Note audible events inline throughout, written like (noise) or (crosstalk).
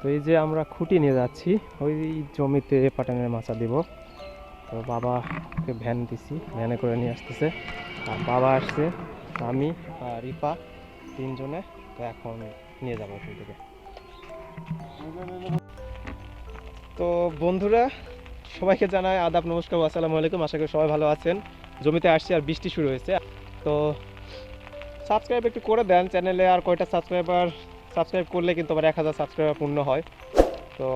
তো এই যে আমরা খুঁটি নিয়ে যাচ্ছি, ওই জমিতে পাটানের মাচা দিব। তো বাবাকে ভ্যান দিছি, ভ্যানে করে নিয়ে আসতেছে। আর বাবা আসছে, আমি আর রিপা তিনজনে, তো এখন নিয়ে যাব ওখান থেকে। তো বন্ধুরা, সবাইকে জানাই আদাব, নমস্কার, আসসালামু আলাইকুম। আশা করি সবাই ভালো আছেন। জমিতে আসছি আর বৃষ্টি শুরু হয়েছে। তো সাবস্ক্রাইব একটু করে দেন চ্যানেলে, আর কয়টা সাবস্ক্রাইবার সাবস্ক্রাইব করলে কিন্তু আবার এক হাজার সাবস্ক্রাইবার পূর্ণ হয়। তো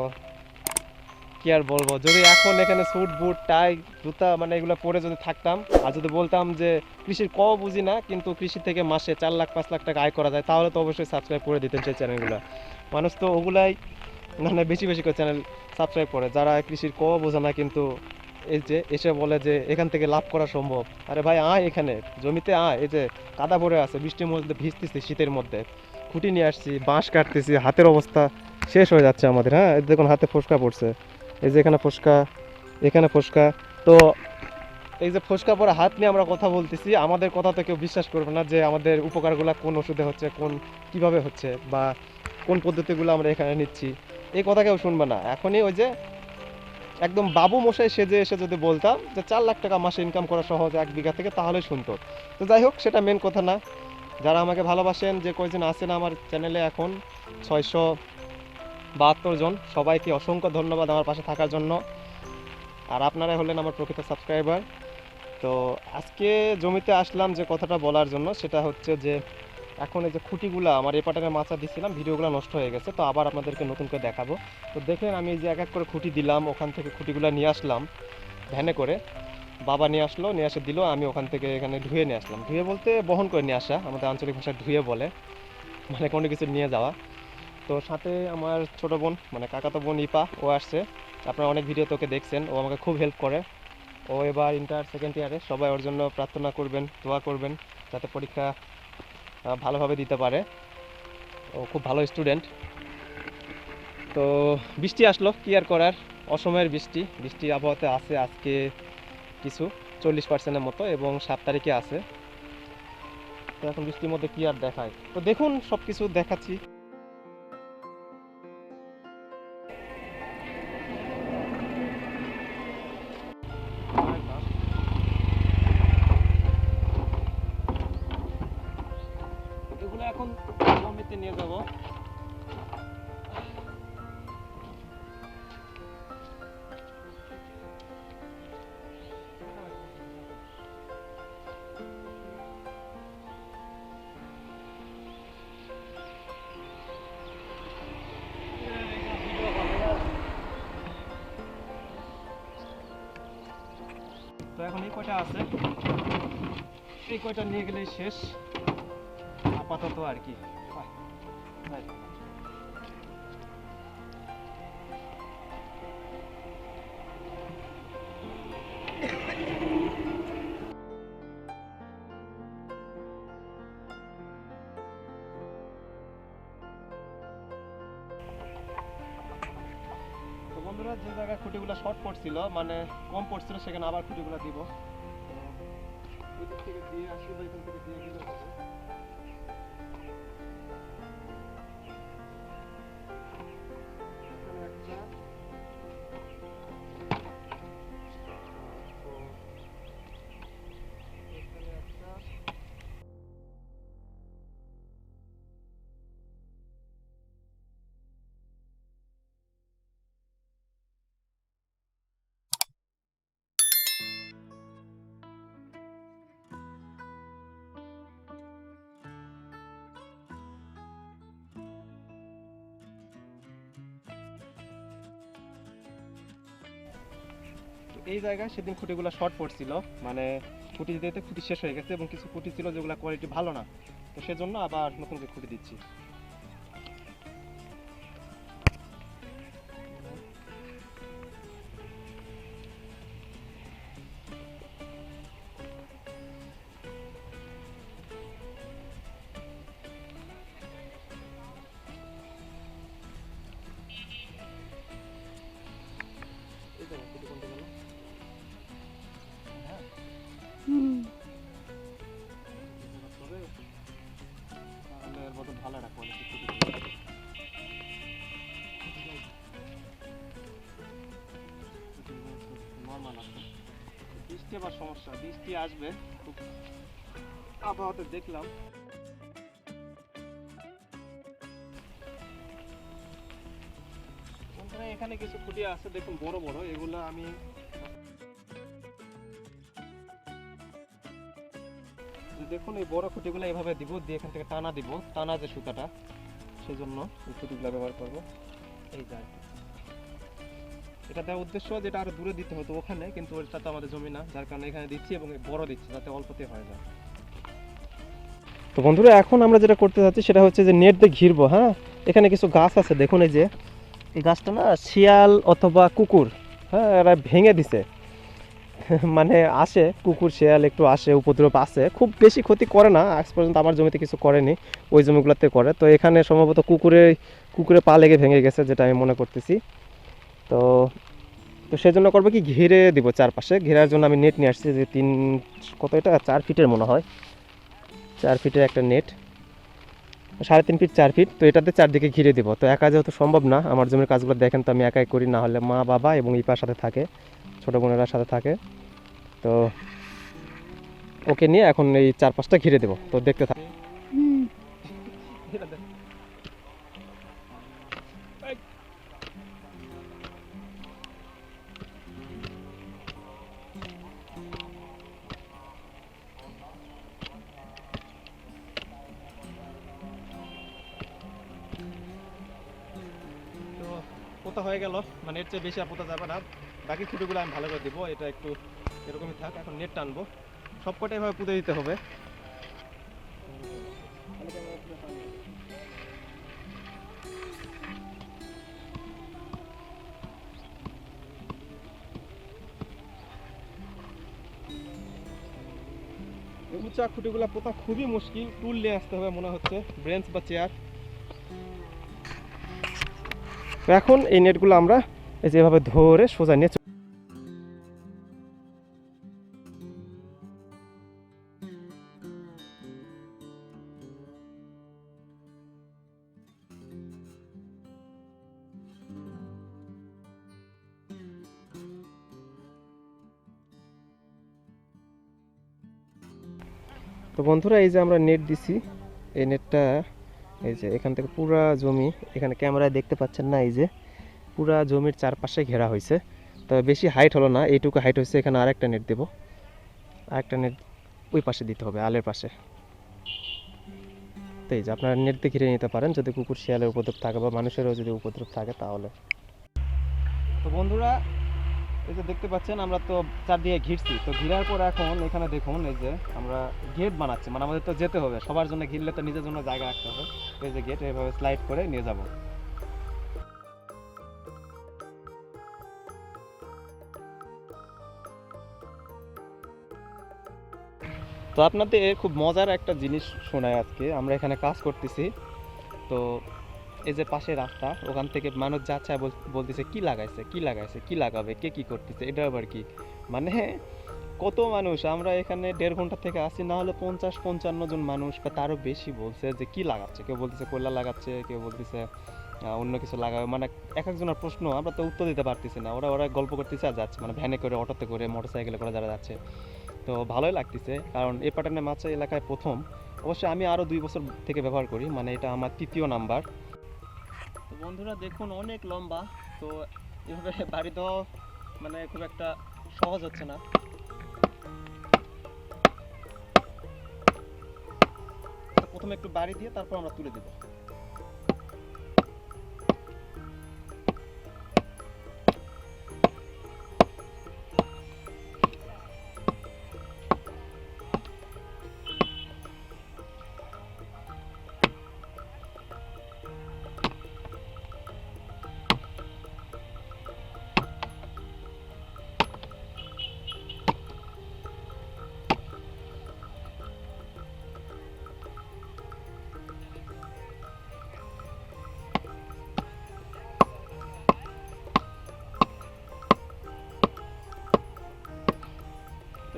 কি আর বলব? যদি এখন এখানে স্যুট, বুট, টাই, জুতা মানে এগুলো পরে যদি থাকতাম, আর যদি বলতাম যে কৃষির ক বুঝি না, কিন্তু কৃষি থেকে মাসে চার লাখ, পাঁচ লাখ টাকা আয় করা যায়, তাহলে তো অবশ্যই সাবস্ক্রাইব করে দিতেন সেই চ্যানেলগুলো। মানুষ তো ওগুলাই মানে বেশি বেশি করে চ্যানেল সাবস্ক্রাইব করে। যারা কৃষির ক বোঝে না, কিন্তু এই যে এসে বলে যে এখান থেকে লাভ করা সম্ভব। আরে ভাই, আয় এখানে, জমিতে আয়। এই যে কাদা ভরে আছে, বৃষ্টির মধ্যে ভিজতেছি শীতের মধ্যে। খুঁটি নিয়ে আসছি, বাঁশ কাটতেছি, হাতের অবস্থা শেষ হয়ে যাচ্ছে আমাদের হ্যাঁ? দেখুন, হাতে ফোসকা পড়ছে। এই যে এখানে ফোসকা এখানে ফোসকা। তো এই যে ফোসকা পরে হাত নিয়ে আমরা কথা বলতেছি, আমাদের কথা তো কেউ বিশ্বাস করবে না যে আমাদের উপকারগুলো কোন ওষুধে হচ্ছে, কোন কীভাবে হচ্ছে, বা কোন পদ্ধতিগুলো আমরা এখানে নিচ্ছি। এই কথা কেউ শুনবে না। এখনই ওই যে একদম বাবু মশাই সেজে এসে যদি বলতাম যে চার লাখ টাকা মাসে ইনকাম করা সহজ এক বিঘা থেকে তাহলে শুনতো। তো যাই হোক, সেটা মেন কথা না। যারা আমাকে ভালোবাসেন, যে কয়জন আছেন আমার চ্যানেলে এখন, ছয়শো বাহাত্তর জন। সবাইকে অসংখ্য ধন্যবাদ আমার পাশে থাকার জন্য। আর আপনারাই হলেন আমার প্রকৃত সাবস্ক্রাইবার। তো আজকে জমিতে আসলাম যে কথাটা বলার জন্য, সেটা হচ্ছে যে এখন এই যে খুঁটিগুলো, আমার এ পাটানের মাচা দিছিলাম, ভিডিওগুলো নষ্ট হয়ে গেছে, তো আবার আপনাদেরকে নতুন করে দেখাবো। তো দেখেন, আমি যে এক এক করে খুঁটি দিলাম, ওখান থেকে খুঁটিগুলো নিয়ে আসলাম, ভ্যানে করে। বাবা নিয়ে আসলো, নিয়ে এসে দিল, আমি ওখান থেকে এখানে ধুয়ে নিয়ে আসলাম। ধুয়ে বলতে বহন করে নিয়ে আসা, আমাদের আঞ্চলিক ভাষায় ধুয়ে বলে মানে কোনো কিছু নিয়ে যাওয়া। তো সাথে আমার ছোট বোন মানে কাকাতো বোন ইপা, ও আসছে। আপনারা অনেক ভিডিও তোকে দেখছেন, ও আমাকে খুব হেল্প করে। ও এবার ইন্টার সেকেন্ড ইয়ারে সবাই ওর জন্য প্রার্থনা করবেন, দোয়া করবেন, যাতে পরীক্ষা ভালোভাবে দিতে পারে। ও খুব ভালো স্টুডেন্ট তো বৃষ্টি আসলো, কি আর করার? অসময়ের বৃষ্টি বৃষ্টি আবহাওয়াতে আছে আজকে কিছু, চল্লিশ পার্সেন্টের মতো এবং সাত তারিখে আছে। তো এখন বৃষ্টির মধ্যে কি আর দেখায়? তো দেখুন সব কিছু দেখাচ্ছি এখন জমিতে নিয়ে যাব। তো এখন এই কয়টা আছে? এই কয়টা নিয়ে গেলেই শেষ। আপাতত আর কি। বন্ধুরা, যে জায়গায় খুঁটিগুলো শর্ট পড়ছিল মানে কম পড়ছিল, সেখানে আবার খুঁটিগুলো দিব। থেকে দিয়ে থেকে দিয়ে এই জায়গায় সেদিন খুঁটিগুলো শর্ট পড়ছিল। মানে খুঁটি দিতে খুঁটি শেষ হয়ে গেছে এবং কিছু খুঁটি ছিল যেগুলো কোয়ালিটি ভালো না। তো সেজন্য আবার নতুন করে খুঁটি দিচ্ছি। হচ্ছে আবার সমস্যা, বৃষ্টি আসবে, খুব আবহাওয়াতে দেখলাম। এখানে কিছু খুঁটি আছে, দেখুন বড় বড়, এগুলো আমি দেখুন এই বড় খুঁটিগুলো এভাবে দিব, দিয়ে এখান থেকে টানা দিব, টানা যে সুতাটা, সেজন্য এই খুঁটিগুলো ব্যবহার করব। এই যায় এটা দেওয়ার উদ্দেশ্য যেটা আরও দূরে দিতে হতো ওখানে, কিন্তু ওটা তো আমাদের জমি না, যার কারণে এখানে দিচ্ছি এবং বড় দিচ্ছি যাতে অল্পতে হয়ে যায় তো বন্ধুরা, এখন আমরা যেটা করতে যাচ্ছি সেটা হচ্ছে যে নেট দিয়ে ঘিরবো হ্যাঁ? এখানে কিছু গাছ আছে, দেখুন এই যে। এই গাছটা না শিয়াল অথবা কুকুর হ্যাঁ এরা ভেঙে দিছে। (laughs) মানে আসে, কুকুর, শিয়াল একটু আসে, উপদ্রব আসে খুব বেশি ক্ষতি করে না, আজ পর্যন্ত আমার জমিতে কিছু করেনি, ওই জমিগুলোতে করে। তো এখানে সম্ভবত কুকুরে কুকুরে পা লেগে ভেঙে গেছে, যেটা আমি মনে করতেছি। তো তো সেজন্য করব কি, ঘিরে দিব চারপাশে। ঘেরার জন্য আমি নেট নিয়ে আসছি যে তিন, কত এটা? চার ফিটের মনে হয়। চার ফিটের একটা নেট সাড়ে তিন ফিট, চার ফিট। তো এটাতে চারদিকে ঘিরে দিব। তো একা যেহেতু সম্ভব না, আমার জমির কাজগুলো দেখেন তো আমি একাই করি, না হলে মা বাবা এবং ইপার সাথে থাকে, ছোটো বোনেরা সাথে থাকে। তো ওকে নিয়ে এখন এই চার পাঁচটা ঘিরে দেবো। তো দেখতে থাক হয়ে গেল। মানে এর চেয়ে বেশি আর পোতা যাবে না। বাকি খুঁটিগুলো আমি ভালো করে দিব। এটা একটু এরকমই থাক, এখন নেট টানবো। সব কটাই ভাবে পুঁতে দিতে হবে। উঁচা খুঁটিগুলো পোতা খুবই মুশকিল। টুল নিয়ে আসতে হবে মনে হচ্ছে। ব্রেঞ্চ বা চেয়ার এখন এই নেটগুলো আমরা এই যে এভাবে ধরে সোজা নিয়ে তো বন্ধুরা, এই যে আমরা নেট দিছি, এই নেটটা এই যে এখান থেকে পুরা জমি এখানে ক্যামেরায় দেখতে পাচ্ছেন না, এই যে পুরা জমির চারপাশে ঘেরা হয়েছে। তবে বেশি হাইট হলো না, এইটুকু হাইট হয়েছে, এখানে আরেকটা নেট দেবো। আরেকটা নেট ওই পাশে দিতে হবে, আলের পাশে। তো এই যে আপনারা নেট দিয়ে ঘিরে নিতে পারেন, যদি কুকুর, শিয়ালের উপদ্রব থাকে বা মানুষেরও যদি উপদ্রব থাকে তাহলে। তো বন্ধুরা এই যে দেখতে পাচ্ছেন, আমরা তো চারদিকে ঘিরছি। তো ঘিরার পর এখন এখানে দেখুন, এই যে আমরা গেট বানাচ্ছি। মানে আমাদের তো যেতে হবে, সবার জন্য ঘিরলে তো নিজের জন্য জায়গা রাখতে হবে। এই যে গেট এইভাবে স্লাইড করে নিয়ে যাব। তো আপনাদের খুব মজার একটা জিনিস শোনায় আজকে। আমরা এখানে কাজ করতেছি। তো এই যে পাশে রাস্তা, ওখান থেকে মানুষ যাচ্ছে বলতেছে, কি লাগাইছে? কি লাগাইছে? কি লাগাবে? কে কি করতেছে? এটা আবার কি? মানে কত মানুষ? আমরা এখানে দেড় ঘণ্টা থেকে আসি, না হলে পঞ্চাশ, পঞ্চান্ন জন মানুষ বা তারও বেশি বলছে যে, কি লাগাচ্ছে? কেউ বলতেছে, কয়লা লাগাচ্ছে? কেউ বলতেছে অন্য কিছু লাগাবে? মানে এক একজনের প্রশ্ন, আমরা তো উত্তর দিতে পারতেছি না। ওরা ওরা গল্প করতেছে আর যাচ্ছে মানে ভ্যানে করে অটোতে করে মোটর সাইকেলে করে যারা যাচ্ছে। তো ভালোই লাগতেছে, কারণ এই প্যাটার্নের মাছ এলাকায় প্রথম। অবশ্যই আমি আরও দুই বছর থেকে ব্যবহার করি মানে এটা আমার তৃতীয় নাম্বার। তো বন্ধুরা দেখুন, অনেক লম্বা। তো এভাবে (laughs) বাড়ি দেওয়া মানে খুব একটা সহজ হচ্ছে না। প্রথমে একটু বাড়ি দিয়ে তারপর আমরা তুলে দেবো।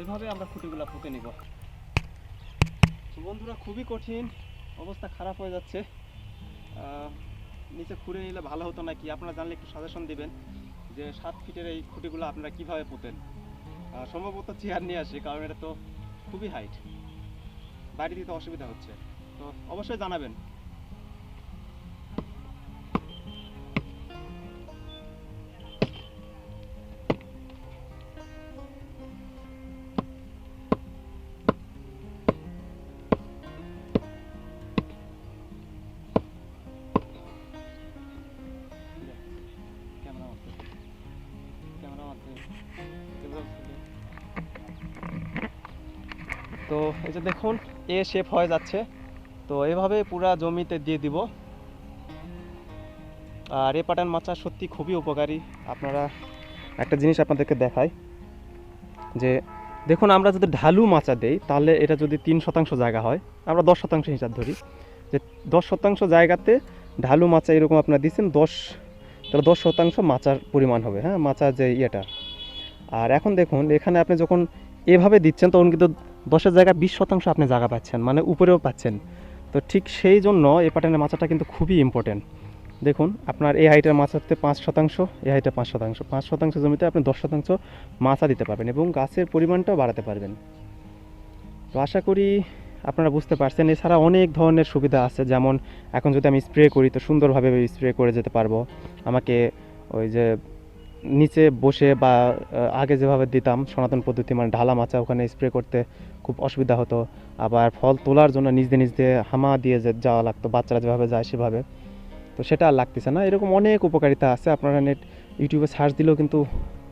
এইভাবে আমরা খুঁটিগুলো পুঁতে নিব। বন্ধুরা, খুবই কঠিন অবস্থা, খারাপ হয়ে যাচ্ছে। নিচে খুঁড়ে নিলে ভালো হতো নাকি? আপনারা জানলে একটু সাজেশন দিবেন যে সাত ফিটের এই খুঁটিগুলো আপনারা কীভাবে পুঁতেন। সম্ভবত চেয়ার নিয়ে আসি, কারণ এটা তো খুবই হাইট বাড়ি দিতে অসুবিধা হচ্ছে। তো অবশ্যই জানাবেন। তো এই যে দেখুন, এ শেপ হয়ে যাচ্ছে। তো এভাবে পুরা জমিতে দিয়ে দিব। আর এ পাটান মাচা সত্যি খুবই উপকারী। আপনারা একটা জিনিস আপনাদেরকে দেখাই, যে দেখুন, আমরা যদি ঢালু মাচা দেই, তাহলে এটা যদি তিন শতাংশ জায়গা হয়, আমরা দশ শতাংশ হিসাব ধরি। যে দশ শতাংশ জায়গাতে ঢালু মাচা এরকম আপনারা দিচ্ছেন, দশ, তাহলে দশ শতাংশ মাচার পরিমাণ হবে হ্যাঁ? মাচার যে ইয়েটা। আর এখন দেখুন, এখানে আপনি যখন এভাবে দিচ্ছেন, তখন কিন্তু দশের জায়গায় বিশ শতাংশ আপনি জায়গা পাচ্ছেন মানে উপরেও পাচ্ছেন। তো ঠিক সেই জন্য এ প্যাটার্নের মাছাটা কিন্তু খুবই ইম্পর্টেন্ট দেখুন, আপনার এই হাইটের মাচাতে পাঁচ শতাংশ, এই হাইটে পাঁচ শতাংশ। পাঁচ শতাংশ জমিতে আপনি দশ শতাংশ মাছা দিতে পারবেন এবং গাছের পরিমাণটাও বাড়াতে পারবেন। তো আশা করি আপনারা বুঝতে পারছেন, এছাড়া অনেক ধরনের সুবিধা আছে। যেমন, এখন যদি আমি স্প্রে করি, তো সুন্দরভাবে স্প্রে করে যেতে পারব। আমাকে ওই যে নিচে বসে বা আগে যেভাবে দিতাম, সনাতন পদ্ধতি মানে ঢালা মাচা ওখানে স্প্রে করতে খুব অসুবিধা হতো। আবার ফল তোলার জন্য নিজে নিজে হামা দিয়ে যাওয়া লাগতো, বাচ্চারা যেভাবে যায় সেভাবে। তো সেটা আর লাগতেছে না। এরকম অনেক উপকারিতা আছে। আপনারা নেট ইউটিউবে সার্চ দিলেও কিন্তু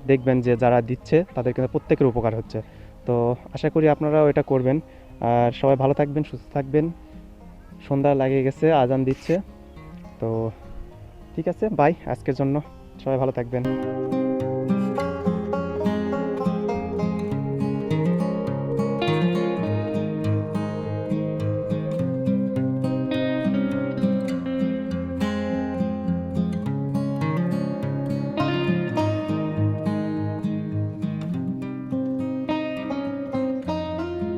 দেখবেন যে যারা দিচ্ছে, তাদের কিন্তু প্রত্যেকের উপকার হচ্ছে। তো আশা করি আপনারাও এটা করবেন। আর সবাই ভালো থাকবেন, সুস্থ থাকবেন। সন্ধ্যা লাগিয়ে গেছে, আজান দিচ্ছে। তো ঠিক আছে বাই আজকের জন্য। সবাই ভালো থাকবেন।